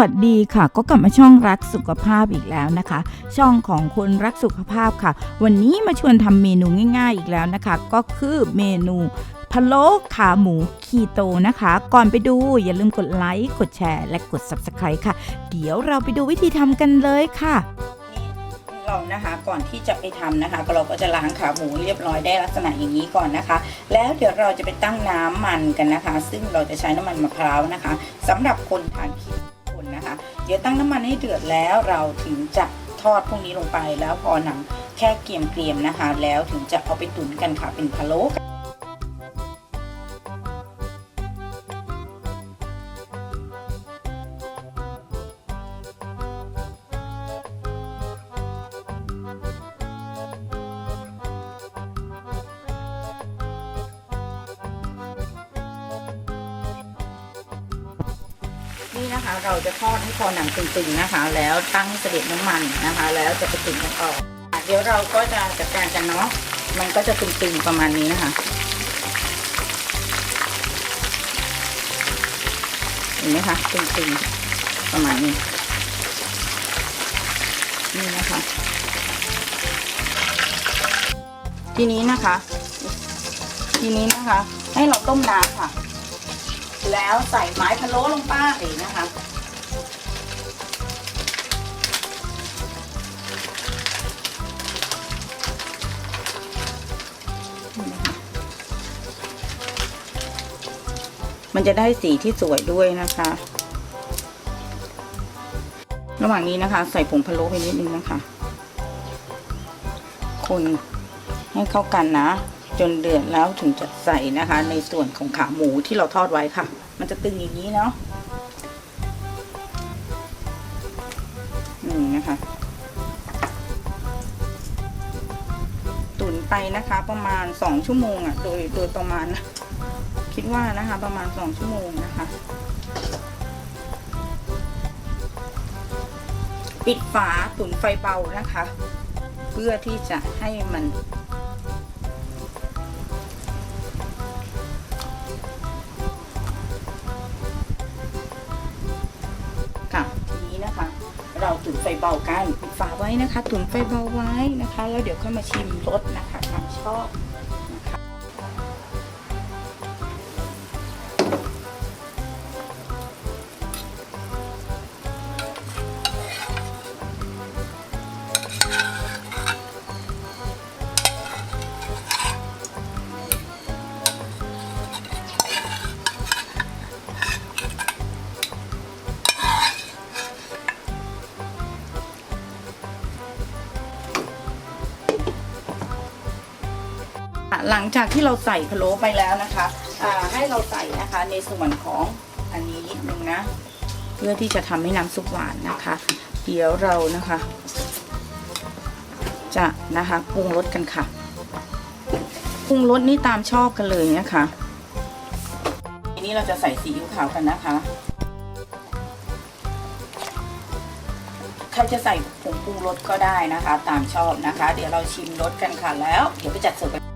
วัสดีค่ะ ก็กลับมาช่องรักสุขภาพอีกแล้วนะคะ ช่องของคนรักสุขภาพค่ะ วันนี้มาชวนทำเมนูง่ายๆอีกแล้วนะคะ ก็คือเมนูพะโล้ขาหมูคีโตนะคะ ก่อนไปดูอย่าลืมกดไลค์กดแชร์และกด Subscribe ค่ะ เดี๋ยวเราไปดูวิธีทำกันเลยค่ะนี่เรานะคะก่อนที่จะไปทำนะคะ เราก็จะล้างขาหมูเรียบร้อยได้ลักษณะอย่างนี้ก่อนนะคะ แล้วเดี๋ยวเราจะไปตั้งน้ำมันกันนะคะ ซึ่งเราจะใช้น้ำมันมะพร้าวนะคะสำหรับคนทานค็มค นนะคะ เดี๋ยวตั้งน้ำมันให้เดือดแล้วเราถึงจะทอดพวกนี้ลงไปแล้วพอหนังแค่เกรียมๆนะคะ แล้วถึงจะเอาไปตุ๋นกันค่ะเป็นพะโล้ นนี่นะคะ เราจะทอดให้พอหนังตึงๆนะคะ แล้วตั้งเสด็จน้ำมันนะคะ แล้วจะไปตุ๋นกันต่ออะเดี๋ยวเราก็จะจัดการกันเนาะมันก็จะตึงๆประมาณนี้นะคะเห็นไหมคะตึงๆประมาณนี้ นี่นะคะ ทีนี้นะคะ ทีนี้นะคะ ให้เราต้มน้ำค่ะ แล้วใส่ไม้พะโล้ลงไปนะคะ มันจะได้สีที่สวยด้วยนะคะ ระหว่างนี้นะคะ ใส่ผงพะโล้ไปนิดนึงนะคะ คนให้เข้ากันนะ จนเดือดแล้วถึงจะใส่นะคะ ในส่วนของขาหมูที่เราทอดไว้ค่ะ มันจะตึงอย่างนี้เนาะนี่นะคะ ตุ๋นไปนะคะ ประมาณสองชั่วโมงอะ่ะ โดยโดยประมาณ คิดว่านะคะ ประมาณสองชั่วโมงนะคะ ปิดฝาตุ๋นไฟเบานะคะ เพื่อที่จะให้มันาตุ๋นไฟเบากันปิดฝาไว้นะคะ ตุ๋นไฟเบาไว้นะคะ แล้วเดี๋ยวค่อยมาชิมรสนะคะตามชอบ หลังจากที่เราใส่พะโล้ไปแล้วนะคะให้เราใส่นะคะในส่วนของอันนี้นิดนึงนะ เพื่อที่จะทำให้น้ำซุปหวานนะคะ เดี๋ยวเรานะคะ จะนะคะปรุงรสกันค่ะปรุงรสนี่ตามชอบกันเลยนะคะทีนี้เราจะใส่ซีอิ๊วขาวกันนะคะใครจะใส่ผงปรุงรสก็ได้นะคะ ตามชอบนะคะ เดี๋ยวเราชิมรสกันค่ะแล้ว เดี๋ยวไปจัดเสิร์ฟกัน